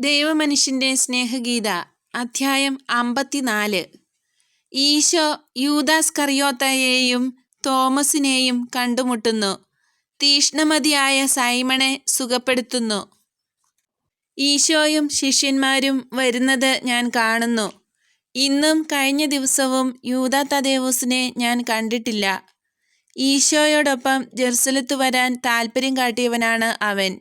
ദൈവമനുഷ്യന്റെ സ്നേഹഗീത അധ്യായം അമ്പത്തിനാല്. ഈശോ യൂദാസ് കറിയോത്തയെയും തോമസിനെയും കണ്ടുമുട്ടുന്നു. തീഷ്ണമതിയായ സൈമണെ സുഖപ്പെടുത്തുന്നു. ഈശോയും ശിഷ്യന്മാരും വരുന്നത് ഞാൻ കാണുന്നു. ഇന്നും കഴിഞ്ഞ ദിവസവും യൂദാ തദേവൂസിനെ ഞാൻ കണ്ടിട്ടില്ല. ഈശോയോടൊപ്പം ജെറുസലത്ത് വരാൻ താല്പര്യം കാട്ടിയവനാണ് അവൻ.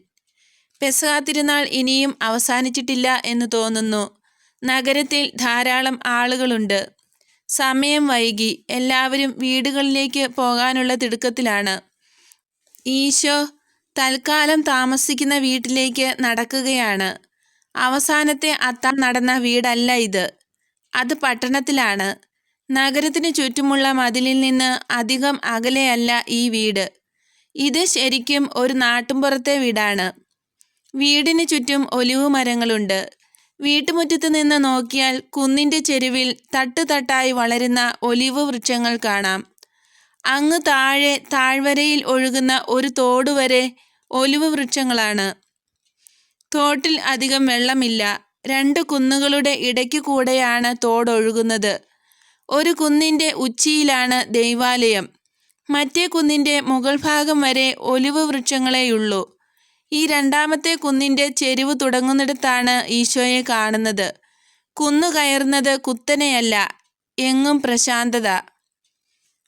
പെസഹ തിരുനാൾ ഇനിയും അവസാനിച്ചിട്ടില്ല എന്ന് തോന്നുന്നു. നഗരത്തിൽ ധാരാളം ആളുകളുണ്ട്. സമയം വൈകി. എല്ലാവരും വീടുകളിലേക്ക് പോകാനുള്ള തിടുക്കത്തിലാണ്. ഈശോ തൽക്കാലം താമസിക്കുന്ന വീട്ടിലേക്ക് നടക്കുകയാണ്. അവസാനത്തെ അത്താം നടന്ന വീടല്ല ഇത്. അത് പട്ടണത്തിലാണ്. നഗരത്തിന് ചുറ്റുമുള്ള മതിലിൽ നിന്ന് അധികം അകലെയല്ല ഈ വീട്. ഇത് ശരിക്കും ഒരു നാട്ടുമ്പുറത്തെ വീടാണ്. വീടിന് ചുറ്റും ഒലിവ് മരങ്ങളുണ്ട്. വീട്ടുമുറ്റത്ത് നിന്ന് നോക്കിയാൽ കുന്നിന്റെ ചെരുവിൽ തട്ടുതട്ടായി വളരുന്ന ഒലിവ് വൃക്ഷങ്ങൾ കാണാം. അങ്ങ് താഴെ താഴ്വരയിൽ ഒഴുകുന്ന ഒരു തോട് വരെ ഒലിവ് വൃക്ഷങ്ങളാണ്. തോട്ടിൽ അധികം വെള്ളമില്ല. രണ്ട് കുന്നുകളുടെ ഇടയ്ക്ക് കൂടെയാണ് തോടൊഴുകുന്നത് ഒരു കുന്നിന്റെ ഉച്ചിയിലാണ് ദൈവാലയം. മറ്റേ കുന്നിന്റെ മുകൾ ഭാഗം വരെ ഒലിവ് വൃക്ഷങ്ങളെയുള്ളൂ. ഈ രണ്ടാമത്തെ കുന്നിന്റെ ചെരിവ് തുടങ്ങുന്നിടത്താണ് ഈശോയെ കാണുന്നത്. കുന്നു കയറുന്നത് കുത്തനെയല്ല എങ്ങും പ്രശാന്തത.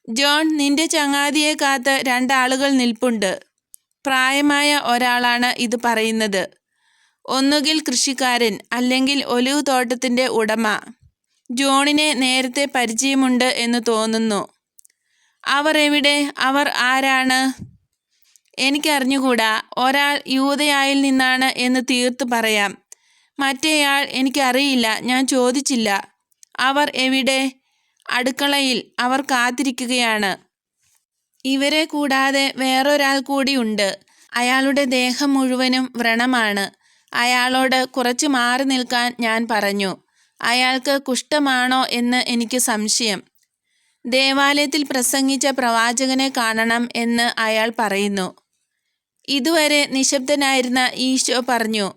ജോൺ നിന്റെ ചങ്ങാതിയെ കാത്ത് രണ്ടാളുകൾ നിൽപ്പുണ്ട്. പ്രായമായ ഒരാളാണ് ഇത് പറയുന്നത്. ഒന്നുകിൽ കൃഷിക്കാരൻ അല്ലെങ്കിൽ ഒലിവ് തോട്ടത്തിന്റെ ഉടമ. ജോണിനെ നേരത്തെ പരിചയമുണ്ട് എന്ന് തോന്നുന്നു. അവർ എവിടെ? അവർ ആരാണ്? എനിക്കറിഞ്ഞുകൂടാ. ഒരാൾ യൂതയായിൽ നിന്നാണ് എന്ന് തീർത്തു പറയാം. മറ്റേയാൾ എനിക്കറിയില്ല ഞാൻ ചോദിച്ചില്ല. അവർ എവിടെ? അടുക്കളയിൽ അവർ കാത്തിരിക്കുകയാണ്. ഇവരെ കൂടാതെ വേറൊരാൾ കൂടിയുണ്ട് അയാളുടെ ദേഹം മുഴുവനും വ്രണമാണ്. അയാളോട് കുറച്ച് മാറി നിൽക്കാൻ ഞാൻ പറഞ്ഞു. അയാൾക്ക് കുഷ്ഠമാണോ എന്ന് എനിക്ക് സംശയം. ദേവാലയത്തിൽ പ്രസംഗിച്ച പ്രവാചകനെ കാണണം എന്ന് അയാൾ പറയുന്നു. ഇതുവരെ നിശബ്ദനായിരുന്ന ഈശോ പറഞ്ഞു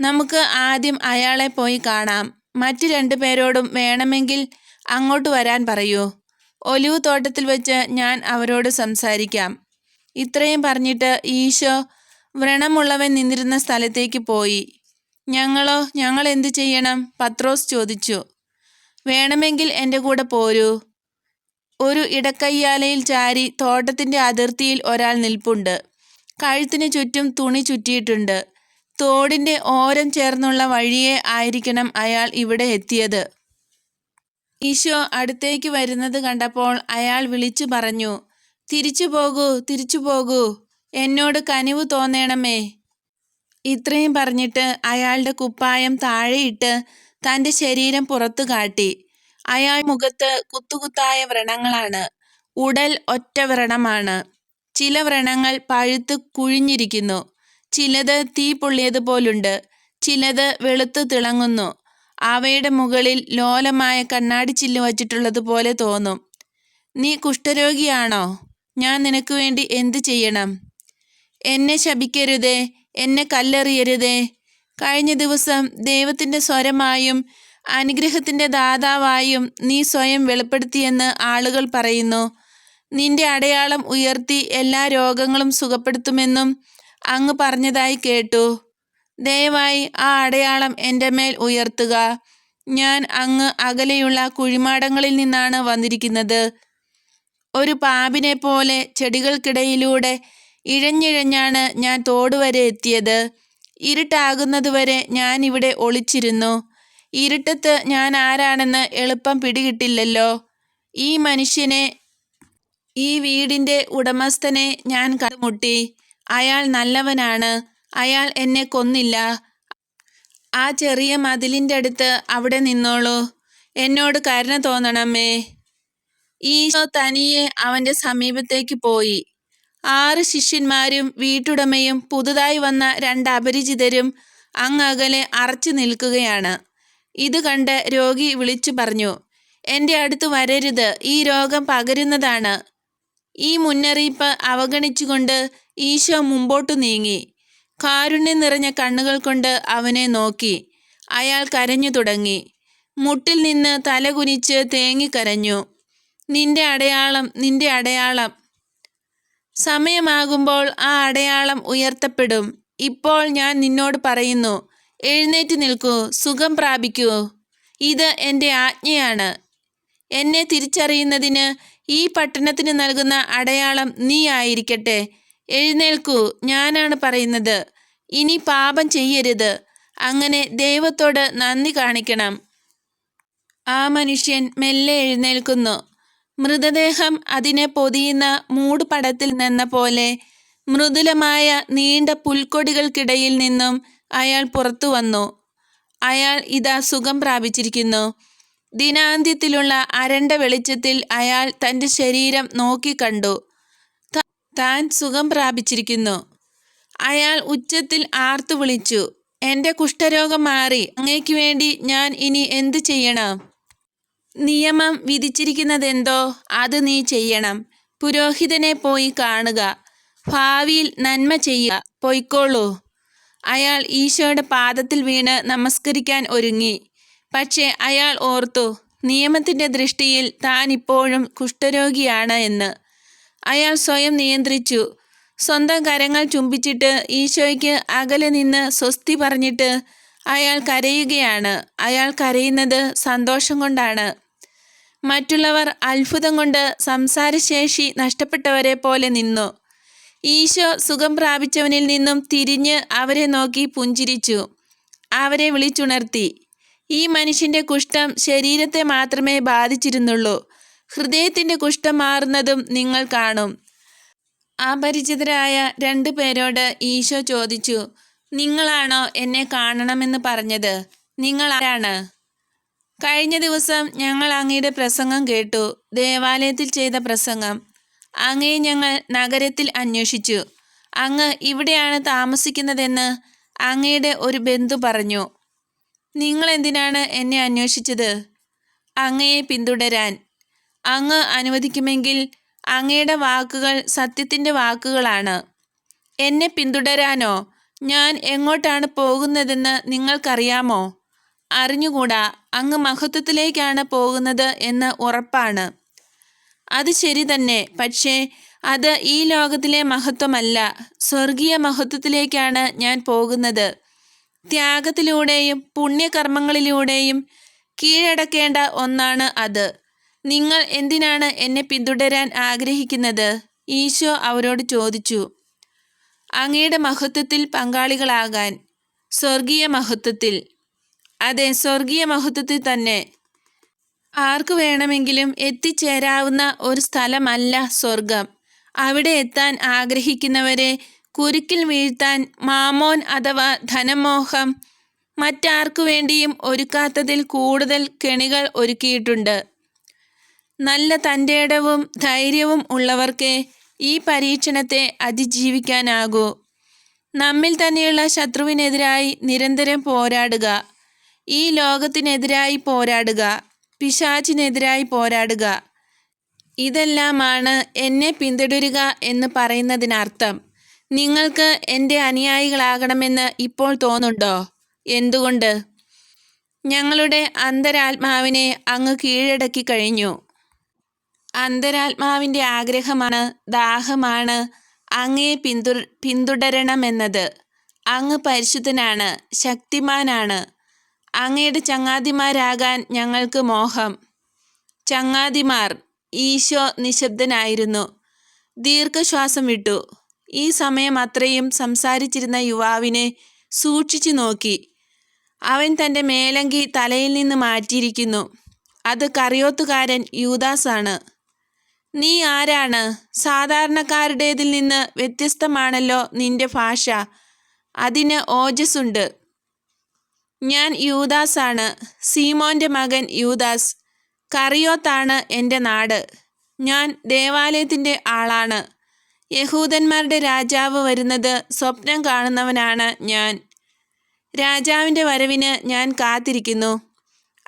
നമുക്ക് ആദ്യം അയാളെ പോയി കാണാം. മറ്റു രണ്ടു പേരോടും വേണമെങ്കിൽ അങ്ങോട്ട് വരാൻ പറയൂ. ഒലിവ് തോട്ടത്തിൽ വെച്ച് ഞാൻ അവരോട് സംസാരിക്കാം. ഇത്രയും പറഞ്ഞിട്ട് ഈശോ വ്രണമുള്ളവൻ നിന്നിരുന്ന സ്ഥലത്തേക്ക് പോയി. ഞങ്ങളോ ഞങ്ങൾ എന്തു ചെയ്യണം? പത്രോസ് ചോദിച്ചു. വേണമെങ്കിൽ എന്റെ കൂടെ പോരൂ. ഒരു ഇടക്കയ്യാലയിൽ ചാരി തോട്ടത്തിന്റെ അതിർത്തിയിൽ ഒരാൾ നിൽപ്പുണ്ട്. കഴുത്തിന് ചുറ്റും തുണി ചുറ്റിയിട്ടുണ്ട്. തോടിന്റെ ഓരം ചേർന്നുള്ള വഴിയെ ആയിരിക്കണം അയാൾ ഇവിടെ എത്തിയത്. ഈശോ അടുത്തേക്ക് വരുന്നത് കണ്ടപ്പോൾ അയാൾ വിളിച്ചു പറഞ്ഞു തിരിച്ചു പോകൂ തിരിച്ചു പോകൂ. എന്നോട് കനിവ് തോന്നണമേ. ഇത്രയും പറഞ്ഞിട്ട് അയാളുടെ കുപ്പായം താഴെയിട്ട് തന്റെ ശരീരം പുറത്തു കാട്ടി. അയാൾ മുഖത്ത് കുത്തുകുത്തായ വ്രണങ്ങളാണ്. ഉടൽ ഒറ്റ വ്രണമാണ്. ചില വ്രണങ്ങൾ പഴുത്ത് കുഴിഞ്ഞിരിക്കുന്നു. ചിലത് തീ പൊള്ളിയതുപോലുണ്ട്. ചിലത് വെളുത്തു തിളങ്ങുന്നു. അവയുടെ മുകളിൽ ലോലമായ കണ്ണാടി ചില്ല് വച്ചിട്ടുള്ളതുപോലെ തോന്നും. നീ കുഷ്ഠരോഗിയാണോ? ഞാൻ നിനക്ക് വേണ്ടി എന്ത് ചെയ്യണം? എന്നെ ശപിക്കരുതേ എന്നെ കല്ലെറിയരുതേ. കഴിഞ്ഞ ദിവസം ദൈവത്തിന്റെ സ്വരമായും അനുഗ്രഹത്തിന്റെ ദാതാവായും നീ സ്വയം വെളിപ്പെടുത്തിയെന്ന് ആളുകൾ പറയുന്നു. നിന്റെ അടയാളം ഉയർത്തി എല്ലാ രോഗങ്ങളും സുഖപ്പെടുത്തുമെന്നും അങ്ങ് പറഞ്ഞതായി കേട്ടു. ദയവായി ആ അടയാളം എന്റെ മേൽ ഉയർത്തുക. ഞാൻ അങ്ങ് അകലെയുള്ള കുഴിമാടങ്ങളിൽ നിന്നാണ് വന്നിരിക്കുന്നത്. ഒരു പാമ്പിനെ പോലെ ചെടികൾക്കിടയിലൂടെ ഇഴഞ്ഞിഴഞ്ഞാണ് ഞാൻ തോടുവരെ എത്തിയത്. ഇരുട്ടാകുന്നതുവരെ ഞാൻ ഇവിടെ ഒളിച്ചിരുന്നു. ഇരുട്ടത്ത് ഞാൻ ആരാണെന്ന് എളുപ്പം പിടികിട്ടില്ലല്ലോ. ഈ മനുഷ്യനെ ഈ വീടിന്റെ ഉടമസ്ഥനെ ഞാൻ കണ്ടുമുട്ടി. അയാൾ നല്ലവനാണ്. അയാൾ എന്നെ കൊന്നില്ല. ആ ചെറിയ മതിലിന്റെ അടുത്ത് അവിടെ നിന്നോളൂ. എന്നോട് കരുണ തോന്നണമേ. ഈശോ തനിയെ അവന്റെ സമീപത്തേക്ക് പോയി. ആറ് ശിഷ്യന്മാരും വീട്ടുടമയും പുതുതായി വന്ന രണ്ട് അപരിചിതരും അങ്ങകലെ അറച്ചു നിൽക്കുകയാണ്. ഇത് കണ്ട് രോഗി വിളിച്ചു പറഞ്ഞു എന്റെ അടുത്ത് വരരുത്. ഈ രോഗം പകരുന്നതാണ്. ഈ മുന്നറിയിപ്പ് അവഗണിച്ചുകൊണ്ട് ഈശോ മുമ്പോട്ടു നീങ്ങി. കാരുണ്യം നിറഞ്ഞ കണ്ണുകൾ കൊണ്ട് അവനെ നോക്കി. അയാൾ കരഞ്ഞു തുടങ്ങി. മുട്ടിൽ നിന്ന് തലകുനിച്ച് തേങ്ങിക്കരഞ്ഞു നിന്റെ അടയാളം നിന്റെ അടയാളം. സമയമാകുമ്പോൾ ആ അടയാളം ഉയർത്തപ്പെടും. ഇപ്പോൾ ഞാൻ നിന്നോട് പറയുന്നു എഴുന്നേറ്റ് നിൽക്കൂ സുഖം പ്രാപിക്കൂ. ഇത് എന്റെ ആജ്ഞയാണ്. എന്നെ തിരിച്ചറിയുന്നതിന് ഈ പട്ടണത്തിന് നൽകുന്ന അടയാളം നീ ആയിരിക്കട്ടെ. എഴുന്നേൽക്കൂ ഞാനാണ് പറയുന്നത്. ഇനി പാപം ചെയ്യരുത്. അങ്ങനെ ദൈവത്തോട് നന്ദി കാണിക്കണം. ആ മനുഷ്യൻ മെല്ലെ എഴുന്നേൽക്കുന്നു. മൃതദേഹം അതിനെ പൊതിയുന്ന മൂടുപടത്തിൽ നിന്ന പോലെ മൃദുലമായ നീണ്ട പുൽക്കൊടികൾക്കിടയിൽ നിന്നും അയാൾ പുറത്തു വന്നു. അയാൾ ഇതാ സുഖം പ്രാപിച്ചിരിക്കുന്നു. ദിനാന്ത്യത്തിലുള്ള അരണ്ട വെളിച്ചത്തിൽ അയാൾ തന്റെ ശരീരം നോക്കിക്കണ്ടു താൻ സുഖം പ്രാപിച്ചിരിക്കുന്നു. അയാൾ ഉച്ചത്തിൽ ആർത്തു വിളിച്ചു. എന്റെ കുഷ്ഠരോഗം മാറി. അങ്ങേക്ക് വേണ്ടി ഞാൻ ഇനി എന്തു ചെയ്യണം? നിയമം വിധിച്ചിരിക്കുന്നതെന്തോ അത് നീ ചെയ്യണം. പുരോഹിതനെ പോയി കാണുക. ഭാവിയിൽ നന്മ ചെയ്യുക. പൊയ്ക്കോളൂ. അയാൾ ഈശോയുടെ പാദത്തിൽ വീണ് നമസ്കരിക്കാൻ ഒരുങ്ങി. പക്ഷേ അയാൾ ഓർത്തു നിയമത്തിന്റെ ദൃഷ്ടിയിൽ താൻ ഇപ്പോഴും കുഷ്ഠരോഗിയാണ് എന്ന്. അയാൾ സ്വയം നിയന്ത്രിച്ചു. സ്വന്തം കരങ്ങൾ ചുംബിച്ചിട്ട് ഈശോയ്ക്ക് അകലെ നിന്ന് സ്വസ്തി പറഞ്ഞിട്ട് അയാൾ കരയുകയാണ്. അയാൾ കരയുന്നത് സന്തോഷം കൊണ്ടാണ്. മറ്റുള്ളവർ അത്ഭുതം കൊണ്ട് സംസാരശേഷി നഷ്ടപ്പെട്ടവരെ പോലെ നിന്നു. ഈശോ സുഖം പ്രാപിച്ചവനിൽ നിന്നും തിരിഞ്ഞ് അവരെ നോക്കി പുഞ്ചിരിച്ചു. അവരെ വിളിച്ചുണർത്തി. ഈ മനുഷ്യന്റെ കുഷ്ഠം ശരീരത്തെ മാത്രമേ ബാധിച്ചിരുന്നുള്ളൂ. ഹൃദയത്തിന്റെ കുഷ്ഠം മാറുന്നതും നിങ്ങൾ കാണും. അപരിചിതരായ രണ്ടു പേരോട് ഈശോ ചോദിച്ചു നിങ്ങളാണോ എന്നെ കാണണമെന്ന് പറഞ്ഞത്? നിങ്ങൾ ആരാണ്? കഴിഞ്ഞ ദിവസം ഞങ്ങൾ അങ്ങയുടെ പ്രസംഗം കേട്ടു ദേവാലയത്തിൽ ചെയ്ത പ്രസംഗം. അങ്ങയെ ഞങ്ങൾ നഗരത്തിൽ അന്വേഷിച്ചു. അങ്ങ് ഇവിടെയാണ് താമസിക്കുന്നതെന്ന് അങ്ങയുടെ ഒരു ബന്ധു പറഞ്ഞു. നിങ്ങൾ എന്തിനാണ് എന്നെ അന്വേഷിച്ചത്? അങ്ങയെ പിന്തുടരാൻ. അങ്ങ് അനുവദിക്കുമെങ്കിൽ അങ്ങയുടെ വാക്കുകൾ സത്യത്തിന്റെ വാക്കുകളാണ്. എന്നെ പിന്തുടരാനോ? ഞാൻ എങ്ങോട്ടാണ് പോകുന്നതെന്ന് നിങ്ങൾക്കറിയാമോ? അറിഞ്ഞുകൂടാ അങ്ങ് മഹത്വത്തിലേക്കാണ് പോകുന്നത് എന്ന് ഉറപ്പാണ്. അത് ശരി തന്നെ പക്ഷേ അത് ഈ ലോകത്തിലെ മഹത്വമല്ല. സ്വർഗീയ മഹത്വത്തിലേക്കാണ് ഞാൻ പോകുന്നത്. ത്യാഗത്തിലൂടെയും പുണ്യകർമ്മങ്ങളിലൂടെയും കീഴടക്കേണ്ട ഒന്നാണ് അത്. നിങ്ങൾ എന്തിനാണ് എന്നെ പിന്തുടരാൻ ആഗ്രഹിക്കുന്നത്? ഈശോ അവരോട് ചോദിച്ചു. അങ്ങയുടെ മഹത്വത്തിൽ പങ്കാളികളാകാൻ. സ്വർഗീയ മഹത്വത്തിൽ. അതെ സ്വർഗീയ മഹത്വത്തിൽ തന്നെ. ആർക്കു വേണമെങ്കിലും എത്തിച്ചേരാവുന്ന ഒരു സ്ഥലമല്ല സ്വർഗം. അവിടെ എത്താൻ ആഗ്രഹിക്കുന്നവരെ കുരുക്കിൽ വീഴ്ത്താൻ മാമോൻ അഥവാ ധനമോഹം മറ്റാർക്കു വേണ്ടിയും ഒരുക്കാത്തതിൽ കൂടുതൽ കെണികൾ ഒരുക്കിയിട്ടുണ്ട്. നല്ല തന്റെടവും ധൈര്യവും ഉള്ളവർക്കേ ഈ പരീക്ഷണത്തെ അതിജീവിക്കാനാകൂ. നമ്മിൽ തന്നെയുള്ള ശത്രുവിനെതിരായി നിരന്തരം പോരാടുക. ഈ ലോകത്തിനെതിരായി പോരാടുക. പിശാചിനെതിരായി പോരാടുക. ഇതെല്ലാമാണ് എന്നെ പിന്തുടരുക എന്ന് പറയുന്നതിനർത്ഥം. നിങ്ങൾക്ക് എന്റെ അനുയായികളാകണമെന്ന് ഇപ്പോൾ തോന്നുന്നുണ്ടോ? എന്തുകൊണ്ട്? ഞങ്ങളുടെ അന്തരാത്മാവിനെ അങ്ങ് കീഴടക്കി കഴിഞ്ഞു. അന്തരാത്മാവിന്റെ ആഗ്രഹമാണ് ദാഹമാണ് അങ്ങേ പിന്തു പിന്തുടരണമെന്നത്. അങ്ങ് പരിശുദ്ധനാണ് ശക്തിമാനാണ്. അങ്ങയുടെ ചങ്ങാതിമാരാകാൻ ഞങ്ങൾക്ക് മോഹം. ചങ്ങാതിമാർ ഈശോ നിശബ്ദനായിരുന്നു. ദീർഘശ്വാസം വിട്ടു. ഈ സമയം അത്രയും സംസാരിച്ചിരുന്ന യുവാവിനെ സൂക്ഷിച്ചു നോക്കി. അവൻ തന്റെ മേലങ്കി തലയിൽ നിന്ന് മാറ്റിയിരിക്കുന്നു. അത് കറിയോത്തുകാരൻ യൂദാസാണ് നീ ആരാണ്? സാധാരണക്കാരുടേതിൽ നിന്ന് വ്യത്യസ്തമാണല്ലോ നിന്റെ ഭാഷ. അതിന് ഓജസ്സുണ്ട് ഞാൻ യൂദാസാണ് സീമോന്റെ മകൻ യൂദാസ്. കറിയോത്താണ് എന്റെ നാട്. ഞാൻ ദേവാലയത്തിന്റെ ആളാണ്. യഹൂദന്മാരുടെ രാജാവ് വരുന്നത് സ്വപ്നം കാണുന്നവനാണ് ഞാൻ. രാജാവിന്റെ വരവിന് ഞാൻ കാത്തിരിക്കുന്നു.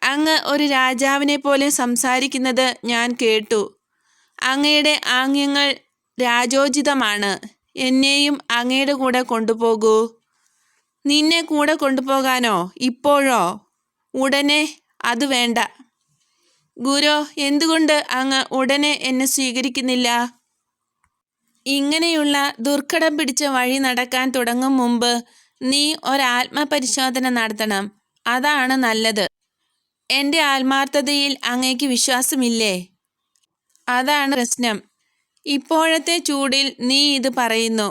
അങ്ങ് ഒരു രാജാവിനെ പോലെ സംസാരിക്കുന്നത് ഞാൻ കേട്ടു. അങ്ങയുടെ ആംഗ്യങ്ങൾ രാജോചിതമാണ്. എന്നെയും അങ്ങയുടെ കൂടെ കൊണ്ടുപോകൂ. നിന്നെ കൂടെ കൊണ്ടുപോകാനോ? ഇപ്പോഴോ? ഉടനെ അത് വേണ്ട. ഗുരു എന്തുകൊണ്ട് അങ്ങ് ഉടനെ എന്നെ സ്വീകരിക്കുന്നില്ല? ഇങ്ങനെയുള്ള ദുർഘടം പിടിച്ച വഴി നടക്കാൻ തുടങ്ങും മുമ്പ് നീ ഒരാത്മപരിശോധന നടത്തണം. അതാണ് നല്ലത്. എന്റെ ആത്മാർത്ഥതയിൽ അങ്ങേക്ക് വിശ്വാസമില്ലേ? അതാണ് പ്രശ്നം. ഇപ്പോഴത്തെ ചൂടിൽ നീ ഇത് പറയുന്നു.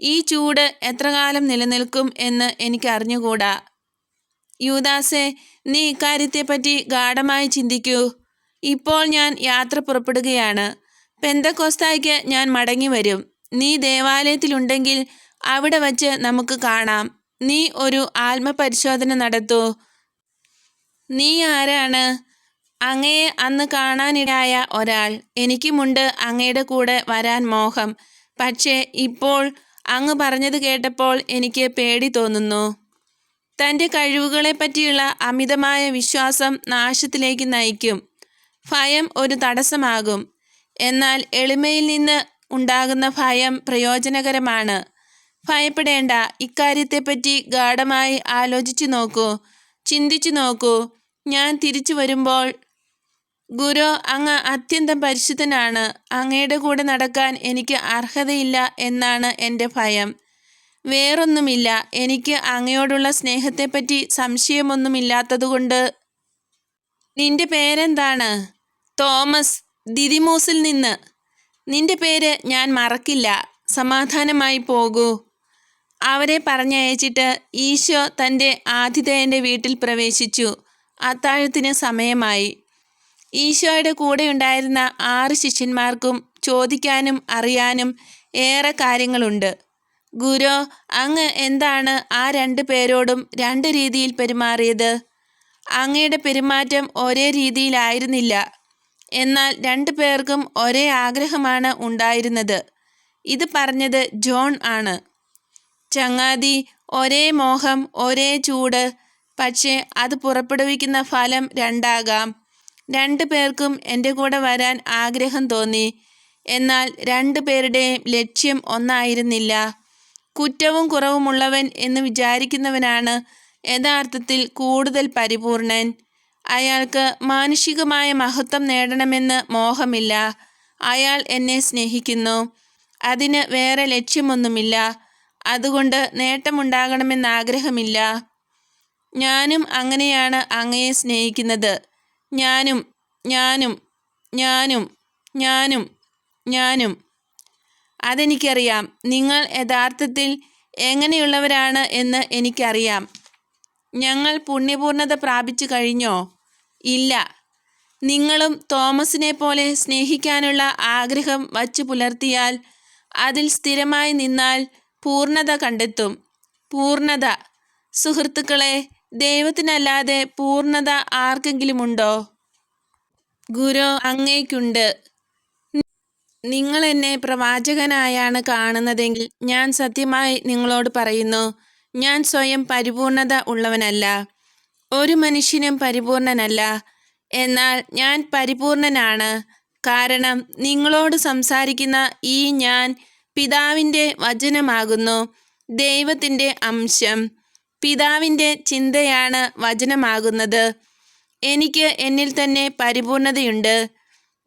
ഈ ചൂട് എത്ര കാലം നിലനിൽക്കും എന്ന് എനിക്ക് അറിഞ്ഞുകൂടാ. യൂദാസെ നീ ഇക്കാര്യത്തെപ്പറ്റി ഗാഠമായി ചിന്തിക്കൂ. ഇപ്പോൾ ഞാൻ യാത്ര പുറപ്പെടുകയാണ്. പെന്തക്കോസ്തായ്ക്ക് ഞാൻ മടങ്ങി വരും. നീ ദേവാലയത്തിലുണ്ടെങ്കിൽ അവിടെ വച്ച് നമുക്ക് കാണാം. നീ ഒരു ആത്മപരിശോധന നടത്തൂ. നീ ആരാണ്? അങ്ങയെ അന്ന് കാണാനിടായ ഒരാൾ. എനിക്കുമുണ്ട് അങ്ങയുടെ കൂടെ വരാൻ മോഹം. പക്ഷേ ഇപ്പോൾ അങ്ങ് പറഞ്ഞത് കേട്ടപ്പോൾ എനിക്ക് പേടി തോന്നുന്നു. തന്റെ കഴിവുകളെ പറ്റിയുള്ള അമിതമായ വിശ്വാസം നാശത്തിലേക്ക് നയിക്കും. ഭയം ഒരു തടസ്സമാകും. എന്നാൽ എളിമയിൽ നിന്ന് ഉണ്ടാകുന്ന ഭയം പ്രയോജനകരമാണ്. ഭയപ്പെടേണ്ട. ഇക്കാര്യത്തെപ്പറ്റി ഗാഠമായി ആലോചിച്ചു നോക്കൂ. ചിന്തിച്ചു നോക്കൂ. ഞാൻ തിരിച്ചു വരുമ്പോൾ ഗുരു അങ്ങ് അത്യന്തം പരിശുദ്ധനാണ്. അങ്ങയുടെ കൂടെ നടക്കാൻ എനിക്ക് അർഹതയില്ല എന്നാണ് എന്റെ ഭയം. വേറൊന്നുമില്ല. എനിക്ക് അങ്ങയോടുള്ള സ്നേഹത്തെപ്പറ്റി സംശയമൊന്നുമില്ലാത്തതുകൊണ്ട്. നിന്റെ പേരെന്താണ്? തോമസ്. ദിദിമൂസിൽ നിന്ന്. നിന്റെ പേര് ഞാൻ മറക്കില്ല. സമാധാനമായി പോകൂ. അവരെ പറഞ്ഞയച്ചിട്ട് ഈശോ തന്റെ ആതിഥേയന്റെ വീട്ടിൽ പ്രവേശിച്ചു. അത്താഴത്തിന് സമയമായി. ഈശോയുടെ കൂടെ ഉണ്ടായിരുന്ന ആറ് ശിഷ്യന്മാർക്കും ചോദിക്കാനും അറിയാനും ഏറെ കാര്യങ്ങളുണ്ട്. ഗുരു അങ്ങ് എന്താണ് ആ രണ്ട് പേരോടും രണ്ട് രീതിയിൽ പെരുമാറിയത്? അങ്ങയുടെ പെരുമാറ്റം ഒരേ രീതിയിലായിരുന്നില്ല. എന്നാൽ രണ്ടു പേർക്കും ഒരേ ആഗ്രഹമാണ് ഉണ്ടായിരുന്നത്. ഇത് പറഞ്ഞത് ജോൺ ആണ്. ചങ്ങാതി ഒരേ മോഹം ഒരേ ചൂട് പക്ഷേ അത് പുറപ്പെടുവിക്കുന്ന ഫലം രണ്ടാകാം. രണ്ടു പേർക്കും എന്റെ കൂടെ വരാൻ ആഗ്രഹം തോന്നി. എന്നാൽ രണ്ടു പേരുടെയും ലക്ഷ്യം ഒന്നായിരുന്നില്ല. കുറ്റവും കുറവുമുള്ളവൻ എന്ന് വിചാരിക്കുന്നവനാണ് യഥാർത്ഥത്തിൽ കൂടുതൽ പരിപൂർണൻ. അയാൾക്ക് മാനുഷികമായ മഹത്വം നേടണമെന്ന് മോഹമില്ല. അയാൾ എന്നെ സ്നേഹിക്കുന്നു. അതിന് വേറെ ലക്ഷ്യമൊന്നുമില്ല. അതുകൊണ്ട് നേട്ടമുണ്ടാകണമെന്ന് ആഗ്രഹമില്ല ഞാനും അങ്ങനെയാണ് അങ്ങയെ സ്നേഹിക്കുന്നത്. ഞാനും ഞാനും ഞാനും ഞാനും ഞാനും. അതെനിക്കറിയാം. നിങ്ങൾ യഥാർത്ഥത്തിൽ എങ്ങനെയുള്ളവരാണ് എന്ന് എനിക്കറിയാം. ഞങ്ങൾ പുണ്യപൂർണത പ്രാപിച്ചു കഴിഞ്ഞോ? ഇല്ല. നിങ്ങളും തോമസിനെ പോലെ സ്നേഹിക്കാനുള്ള ആഗ്രഹം വച്ചു പുലർത്തിയാൽ അതിൽ സ്ഥിരമായി നിന്നാൽ പൂർണത കണ്ടെത്തും. പൂർണത. സുഹൃത്തുക്കളെ ദൈവത്തിനല്ലാതെ പൂർണത ആർക്കെങ്കിലുമുണ്ടോ? ഗുരു അങ്ങേക്കുണ്ട്. നിങ്ങൾ എന്നെ പ്രവാചകനായാണ് കാണുന്നതെങ്കിൽ ഞാൻ സത്യമായി നിങ്ങളോട് പറയുന്നു ഞാൻ സ്വയം പരിപൂർണത ഉള്ളവനല്ല. ഒരു മനുഷ്യനും പരിപൂർണനല്ല. എന്നാൽ ഞാൻ പരിപൂർണനാണ്. കാരണം നിങ്ങളോട് സംസാരിക്കുന്ന ഈ ഞാൻ പിതാവിന്റെ വചനമാകുന്നു. ദൈവത്തിന്റെ അംശം. പിതാവിന്റെ ചിന്തയാണ് വചനമാകുന്നത്. എനിക്ക് എന്നിൽ തന്നെ പരിപൂർണതയുണ്ട്.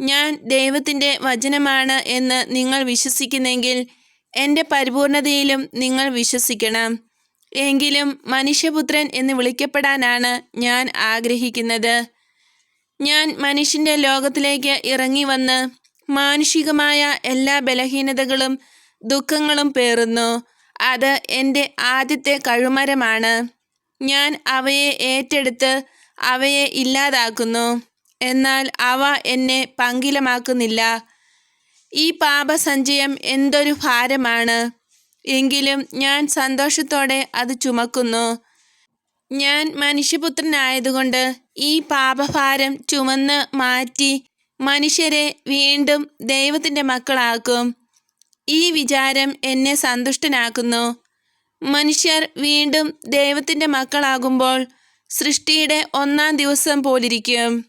ഞാൻ ദൈവത്തിന്റെ വചനമാണ് എന്ന് നിങ്ങൾ വിശ്വസിക്കുന്നെങ്കിൽ എന്റെ പരിപൂർണതയിലും നിങ്ങൾ വിശ്വസിക്കണം. എങ്കിലും മനുഷ്യപുത്രൻ എന്ന് വിളിക്കപ്പെടാനാണ് ഞാൻ ആഗ്രഹിക്കുന്നത്. ഞാൻ മനുഷ്യന്റെ ലോകത്തിലേക്ക് ഇറങ്ങി വന്ന് മാനുഷികമായ എല്ലാ ബലഹീനതകളും ദുഃഖങ്ങളും പേറുന്നു. അത് എന്റെ ആദ്യത്തെ കഴുമരമാണ്. ഞാൻ അവയെ ഏറ്റെടുത്ത് അവയെ ഇല്ലാതാക്കുന്നു. എന്നാൽ അവ എന്നെ പങ്കിലമാക്കുന്നില്ല. ഈ പാപസഞ്ചയം എന്തൊരു ഭാരമാണ്. എങ്കിലും ഞാൻ സന്തോഷത്തോടെ അത് ചുമക്കുന്നു. ഞാൻ മനുഷ്യപുത്രനായതുകൊണ്ട് ഈ പാപഭാരം ചുമന്ന് മാറ്റി മനുഷ്യരെ വീണ്ടും ദൈവത്തിന്റെ മക്കളാക്കും. ഈ വിചാരം എന്നെ സന്തുഷ്ടനാക്കുന്നു. മനുഷ്യർ വീണ്ടും ദൈവത്തിന്റെ മക്കളാകുമ്പോൾ സൃഷ്ടിയുടെ ഒന്നാം ദിവസം പോലിരിക്കും.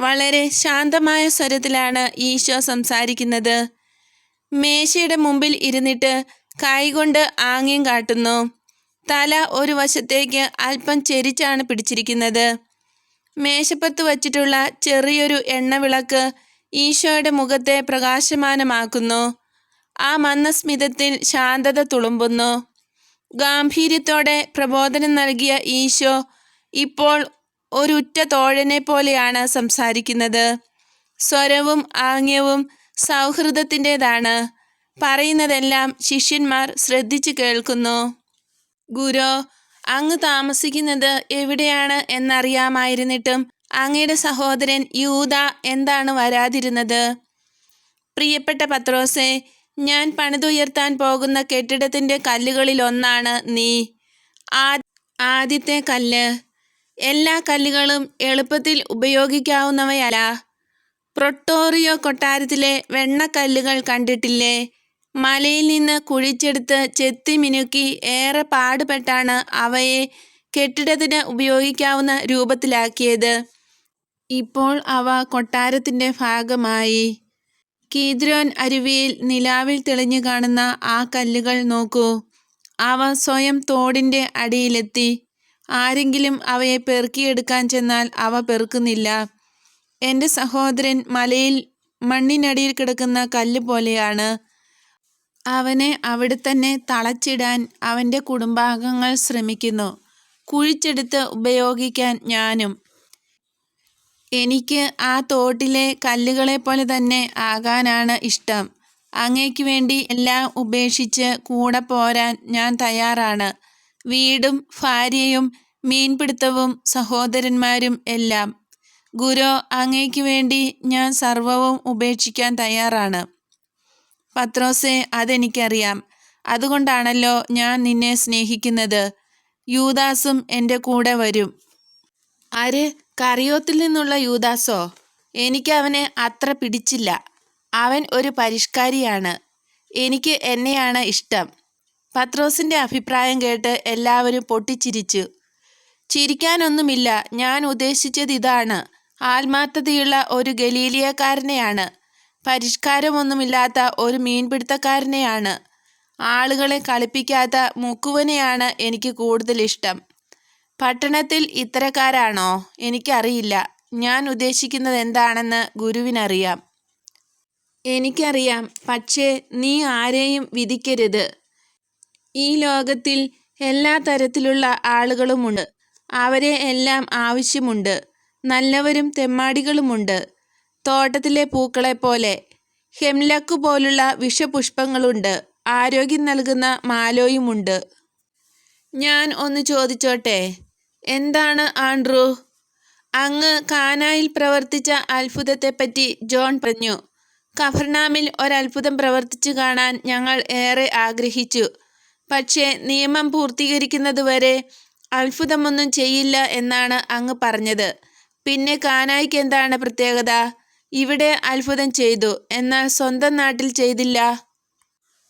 വളരെ ശാന്തമായ സ്വരത്തിലാണ് ഈശോ സംസാരിക്കുന്നത്. മേശയുടെ മുമ്പിൽ ഇരുന്നിട്ട് കൈകൊണ്ട് ആംഗ്യം കാട്ടുന്നു. തല ഒരു വശത്തേക്ക് അല്പം ചെരിച്ചാണ് പിടിച്ചിരിക്കുന്നത്. മേശപ്പത്ത് വച്ചിട്ടുള്ള ചെറിയൊരു എണ്ണവിളക്ക് ഈശോയുടെ മുഖത്തെ പ്രകാശമാനമാക്കുന്നു. ആ മന്ദസ്മിതത്തിൽ ശാന്തത തുളുമ്പുന്നു. ഗാംഭീര്യത്തോടെ പ്രബോധനം നൽകിയ ഈശോ ഇപ്പോൾ ഒരുറ്റ തോഴനെ പോലെയാണ് സംസാരിക്കുന്നത്. സ്വരവും ആംഗ്യവും സൗഹൃദത്തിന്റെതാണ്. പറയുന്നതെല്ലാം ശിഷ്യന്മാർ ശ്രദ്ധിച്ചു കേൾക്കുന്നു. ഗുരു അങ്ങ് താമസിക്കുന്നത് എവിടെയാണ് എന്നറിയാമായിരുന്നിട്ടും അങ്ങയുടെ സഹോദരൻ യൂത എന്താണ് വരാതിരുന്നത്? പ്രിയപ്പെട്ട പത്രോസെ ഞാൻ പണിതുയർത്താൻ പോകുന്ന കെട്ടിടത്തിന്റെ കല്ലുകളിലൊന്നാണ് നീ. ആദ്യത്തെ കല്ല്. എല്ലാ കല്ലുകളും എളുപ്പത്തിൽ ഉപയോഗിക്കാവുന്നവയല്ല. പ്രൊട്ടോറിയോ കൊട്ടാരത്തിലെ വെണ്ണക്കല്ലുകൾ കണ്ടിട്ടില്ലേ? മലയിൽ നിന്ന് കുഴിച്ചെടുത്ത് ചെത്തി മിനുക്കി ഏറെ പാടുപെട്ടാണ് അവയെ കെട്ടിടത്തിന് ഉപയോഗിക്കാവുന്ന രൂപത്തിലാക്കിയത്. ഇപ്പോൾ അവ കൊട്ടാരത്തിന്റെ ഭാഗമായി. കീദ്രോൻ അരുവിയിൽ നിലാവിൽ തെളിഞ്ഞു കാണുന്ന ആ കല്ലുകൾ നോക്കൂ. അവ സ്വയം തോടിന്റെ അടിയിലെത്തി. ആരെങ്കിലും അവയെ പെറുക്കിയെടുക്കാൻ ചെന്നാൽ അവ പെറുക്കുന്നില്ല. എന്റെ സഹോദരൻ മലയിൽ മണ്ണിനടിയിൽ കിടക്കുന്ന കല്ല് പോലെയാണ്. അവനെ അവിടെ തന്നെ തളച്ചിടാൻ അവന്റെ കുടുംബാംഗങ്ങൾ ശ്രമിക്കുന്നു. കുഴിച്ചെടുത്ത് ഉപയോഗിക്കാൻ ഞാനും. എനിക്ക് ആ തോട്ടിലെ കല്ലുകളെ പോലെ തന്നെ ആകാനാണ് ഇഷ്ടം. അങ്ങേക്ക് വേണ്ടി എല്ലാം ഉപേക്ഷിച്ച് കൂടെ പോരാൻ ഞാൻ തയ്യാറാണ്. വീടും ഭാര്യയും മീൻപിടുത്തവും സഹോദരന്മാരും എല്ലാം. ഗുരു അങ്ങേക്ക് വേണ്ടി ഞാൻ സർവവും ഉപേക്ഷിക്കാൻ തയ്യാറാണ്. പത്രോസെ അതെനിക്കറിയാം. അതുകൊണ്ടാണല്ലോ ഞാൻ നിന്നെ സ്നേഹിക്കുന്നത്. യൂദാസും എന്റെ കൂടെ വരും. ആര്? കറിയോത്തിൽ നിന്നുള്ള യൂദാസോ? എനിക്ക് അവനെ അത്ര പിടിച്ചില്ല. അവൻ ഒരു പരിഷ്കാരിയാണ്. എനിക്ക് എന്നെയാണ് ഇഷ്ടം. പത്രോസിന്റെ അഭിപ്രായം കേട്ട് എല്ലാവരും പൊട്ടിച്ചിരിച്ചു. ചിരിക്കാനൊന്നുമില്ല. ഞാൻ ഉദ്ദേശിച്ചത് ഇതാണ്. ആത്മാർത്ഥതയുള്ള ഒരു ഗലീലിയക്കാരനെയാണ്. പരിഷ്കാരമൊന്നുമില്ലാത്ത ഒരു മീൻപിടുത്തക്കാരനെയാണ്. ആളുകളെ കളിപ്പിക്കാത്ത മുക്കുവനെയാണ് എനിക്ക് കൂടുതൽ ഇഷ്ടം പട്ടണത്തിൽ ഇത്തരക്കാരാണോ? എനിക്കറിയില്ല. ഞാൻ ഉദ്ദേശിക്കുന്നത് എന്താണെന്ന് ഗുരുവിനറിയാം. എനിക്കറിയാം. പക്ഷേ നീ ആരെയും വിധിക്കരുത്. ഈ ലോകത്തിൽ എല്ലാ തരത്തിലുള്ള ആളുകളുമുണ്ട്. അവരെ എല്ലാം ആവശ്യമുണ്ട്. നല്ലവരും തെമ്മാടികളുമുണ്ട്. തോട്ടത്തിലെ പൂക്കളെപ്പോലെ ഹെംലക്കു പോലുള്ള വിഷപുഷ്പങ്ങളുണ്ട്. ആരോഗ്യം നൽകുന്ന മാലോയുമുണ്ട്. ഞാൻ ഒന്ന് ചോദിച്ചോട്ടെ? എന്താണ് ആൻഡ്രൂ? അങ്ങ് കാനായിൽ പ്രവർത്തിച്ച അത്ഭുതത്തെപ്പറ്റി ജോൺ പറഞ്ഞു. കഫർനാമിൽ ഒരത്ഭുതം പ്രവർത്തിച്ചു കാണാൻ ഞങ്ങൾ ഏറെ ആഗ്രഹിച്ചു. പക്ഷേ നിയമം പൂർത്തീകരിക്കുന്നതുവരെ അത്ഭുതമൊന്നും ചെയ്യില്ല എന്നാണ് അങ്ങ് പറഞ്ഞത്. പിന്നെ കാനായിക്ക് എന്താണ് പ്രത്യേകത? ഇവിടെ അത്ഭുതം ചെയ്തു. എന്നാൽ സ്വന്തം നാട്ടിൽ ചെയ്തില്ല.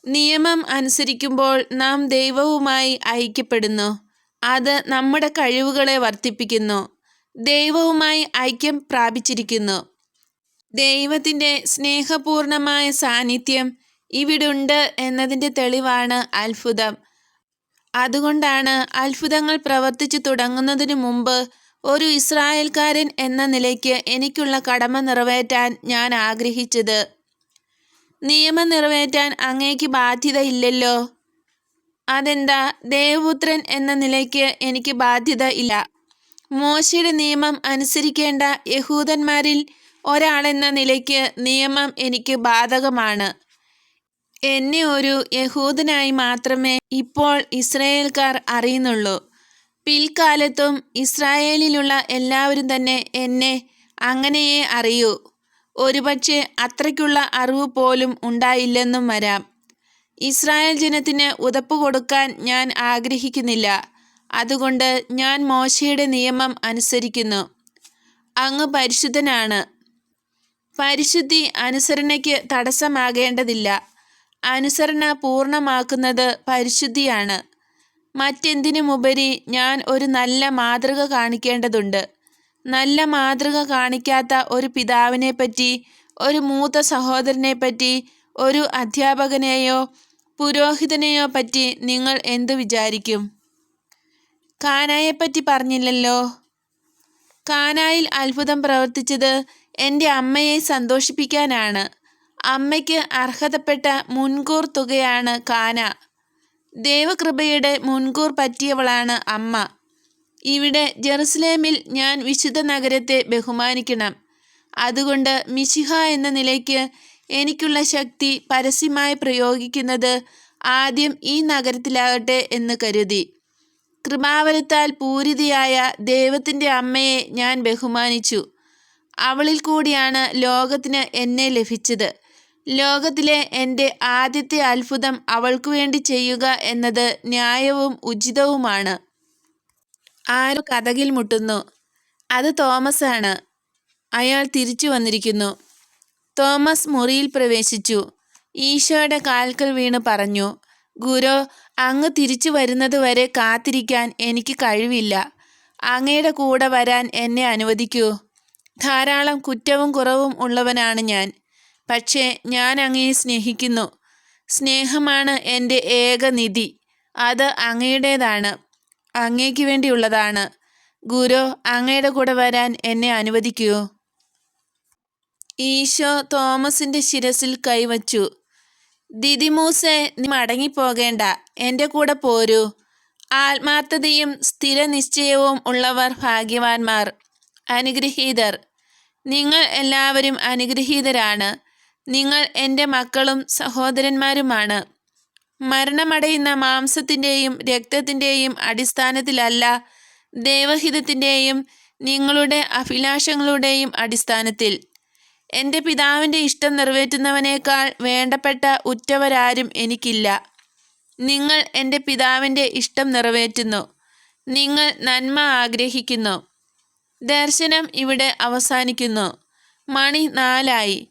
നിയമം അനുസരിക്കുമ്പോൾ നാം ദൈവവുമായി ഐക്യപ്പെടുന്നു. അത് നമ്മുടെ കഴിവുകളെ വർദ്ധിപ്പിക്കുന്നു. ദൈവവുമായി ഐക്യം പ്രാപിച്ചിരിക്കുന്നു. ദൈവത്തിന്റെ സ്നേഹപൂർണമായ സാന്നിധ്യം ഇവിടുണ്ട് എന്നതിന്റെ തെളിവാണ് അത്ഭുതം. അതുകൊണ്ടാണ് അത്ഭുതങ്ങൾ പ്രവർത്തിച്ചു തുടങ്ങുന്നതിനു മുമ്പ് ഒരു ഇസ്രായേൽക്കാരൻ എന്ന നിലയ്ക്ക് എനിക്കുള്ള കടമ നിറവേറ്റാൻ ഞാൻ ആഗ്രഹിച്ചത്. നിയമം നിറവേറ്റാൻ അങ്ങേക്ക് ബാധ്യതയില്ലല്ലോ. അതെന്താ? ദേവപുത്രൻ എന്ന നിലയ്ക്ക് എനിക്ക് ബാധ്യത ഇല്ല. മോശയുടെ നിയമം അനുസരിക്കേണ്ട യഹൂദന്മാരിൽ ഒരാളെന്ന നിലയ്ക്ക് നിയമം എനിക്ക് ബാധകമാണ്. എന്നെ ഒരു യഹൂദനായി മാത്രമേ ഇപ്പോൾ ഇസ്രയേൽക്കാർ അറിയുന്നുള്ളൂ. പിൽക്കാലത്തും ഇസ്രായേലിലുള്ള എല്ലാവരും തന്നെ എന്നെ അങ്ങനെയേ അറിയൂ. ഒരുപക്ഷെ അത്രയ്ക്കുള്ള അറിവ് പോലും ഉണ്ടായില്ലെന്നും വരാം. ഇസ്രായേൽ ജനത്തിന് ഉതപ്പ് കൊടുക്കാൻ ഞാൻ ആഗ്രഹിക്കുന്നില്ല. അതുകൊണ്ട് ഞാൻ മോശയുടെ നിയമം അനുസരിക്കുന്നു. അങ്ങ് പരിശുദ്ധനാണ്. പരിശുദ്ധി അനുസരണയ്ക്ക് തടസ്സമാകേണ്ടതില്ല. അനുസരണ പൂർണമാക്കുന്നത് പരിശുദ്ധിയാണ്. മറ്റെന്തിനുമുപരി ഞാൻ ഒരു നല്ല മാതൃക കാണിക്കേണ്ടതുണ്ട്. നല്ല മാതൃക കാണിക്കാത്ത ഒരു പിതാവിനെപ്പറ്റി ഒരു മൂത്ത സഹോദരനെപ്പറ്റി ഒരു അധ്യാപകനെയോ പുരോഹിതനെയോ പറ്റി നിങ്ങൾ എന്തു വിചാരിക്കും? കാനായെപ്പറ്റി പറഞ്ഞില്ലല്ലോ. കാനായിൽ അത്ഭുതം പ്രവർത്തിച്ചത് എന്റെ അമ്മയെ സന്തോഷിപ്പിക്കാനാണ്. അമ്മയ്ക്ക് അർഹതപ്പെട്ട മുൻകൂർ തുകയാണ് കാന. ദൈവകൃപയുടെ മുൻകൂർ പറ്റിയവളാണ് അമ്മ. ഇവിടെ ജെറുസലേമിൽ ഞാൻ വിശുദ്ധ നഗരത്തെ ബഹുമാനിക്കണം. അതുകൊണ്ട് മിശിഹ എന്ന നിലയ്ക്ക് എനിക്കുള്ള ശക്തി പരസ്യമായി പ്രയോഗിക്കുന്നത് ആദ്യം ഈ നഗരത്തിലാകട്ടെ എന്ന് കരുതി. കൃപാവരത്താൽ പൂരിതയായ ദൈവത്തിന്റെ അമ്മയെ ഞാൻ ബഹുമാനിച്ചു. അവളിൽ കൂടിയാണ് ലോകത്തിന് എന്നെ ലഭിച്ചത്. ലോകത്തിലെ എന്റെ ആദ്യത്തെ അത്ഭുതം അവൾക്കു വേണ്ടി ചെയ്യുക എന്നത് ന്യായവും ഉചിതവുമാണ്. ആരോ കഥകിൽ മുട്ടുന്നു. അത് തോമസ് ആണ്. അയാൾ തിരിച്ചു വന്നിരിക്കുന്നു. തോമസ് മുറിയിൽ പ്രവേശിച്ചു. ഈശോയുടെ കാൽക്കൽ വീണ് പറഞ്ഞു ഗുരു അങ്ങ് തിരിച്ചു വരുന്നത് വരെ കാത്തിരിക്കാൻ എനിക്ക് കഴിവില്ല. അങ്ങയുടെ കൂടെ വരാൻ എന്നെ അനുവദിക്കൂ. ധാരാളം കുറ്റവും കുറവും ഉള്ളവനാണ് ഞാൻ. പക്ഷേ ഞാൻ അങ്ങയെ സ്നേഹിക്കുന്നു. സ്നേഹമാണ് എന്റെ ഏക നിധി. അത് അങ്ങയുടേതാണ്. അങ്ങയ്ക്ക് വേണ്ടിയുള്ളതാണ്. ഗുരു അങ്ങയുടെ കൂടെ വരാൻ എന്നെ അനുവദിക്കൂ. ഈശോ തോമസിന്റെ ശിരസിൽ കൈവച്ചു. ദിദിമൂസെ നീ മടങ്ങിപ്പോകേണ്ട. എന്റെ കൂടെ പോരൂ. ആത്മാർത്ഥതയും സ്ഥിരനിശ്ചയവും ഉള്ളവർ ഭാഗ്യവാന്മാർ. അനുഗ്രഹീതർ. നിങ്ങൾ എല്ലാവരും അനുഗ്രഹീതരാണ്. നിങ്ങൾ എന്റെ മക്കളും സഹോദരന്മാരുമാണ്. മരണമടയുന്ന മാംസത്തിന്റെയും രക്തത്തിന്റെയും അടിസ്ഥാനത്തിലല്ല ദേവഹിതത്തിന്റെയും നിങ്ങളുടെ അഭിലാഷങ്ങളുടെയും അടിസ്ഥാനത്തിൽ. എന്റെ പിതാവിന്റെ ഇഷ്ടം നിറവേറ്റുന്നവനേക്കാൾ വേണ്ടപ്പെട്ട ഉറ്റവരാരും എനിക്കില്ല. നിങ്ങൾ എന്റെ പിതാവിന്റെ ഇഷ്ടം നിറവേറ്റുന്നു. നിങ്ങൾ നന്മ ആഗ്രഹിക്കുന്നു. ദർശനം ഇവിടെ അവസാനിക്കുന്നു. മണി നാലായി.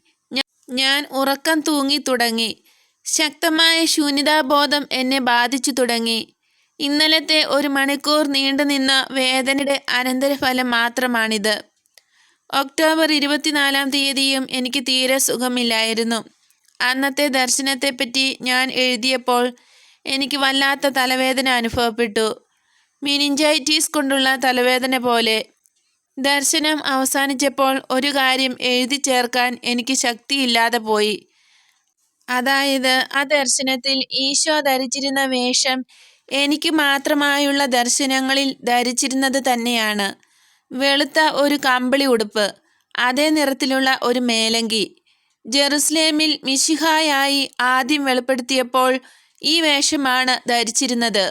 ഞാൻ ഉറക്കം തൂങ്ങി തുടങ്ങി. ശക്തമായ ശൂന്യതാബോധം എന്നെ ബാധിച്ചു തുടങ്ങി. ഇന്നലത്തെ ഒരു മണിക്കൂർ നീണ്ടുനിന്ന വേദനയുടെ അനന്തരഫലം മാത്രമാണിത്. ഒക്ടോബർ ഇരുപത്തിനാലാം തീയതിയും എനിക്ക് തീരെ സുഖമില്ലായിരുന്നു. അന്നത്തെ ദർശനത്തെപ്പറ്റി ഞാൻ എഴുതിയപ്പോൾ എനിക്ക് വല്ലാത്ത തലവേദന അനുഭവപ്പെട്ടു. മിനിഞ്ചൈറ്റീസ് കൊണ്ടുള്ള തലവേദന പോലെ. ദർശനം അവസാനിച്ചപ്പോൾ ഒരു കാര്യം എഴുതി ചേർക്കാൻ എനിക്ക് ശക്തിയില്ലാതെ പോയി. അതായത് ആ ദർശനത്തിൽ ഈശോ ധരിച്ചിരുന്ന വേഷം എനിക്ക് മാത്രമായുള്ള ദർശനങ്ങളിൽ ധരിച്ചിരുന്നത് തന്നെയാണ്. വെളുത്ത ഒരു കമ്പിളി ഉടുപ്പ് അതേ നിറത്തിലുള്ള ഒരു മേലങ്കി. ജെറുസലേമിൽ മിശിഹായായി ആദ്യം വെളിപ്പെടുത്തിയപ്പോൾ ഈ വേഷമാണ് ധരിച്ചിരുന്നത്.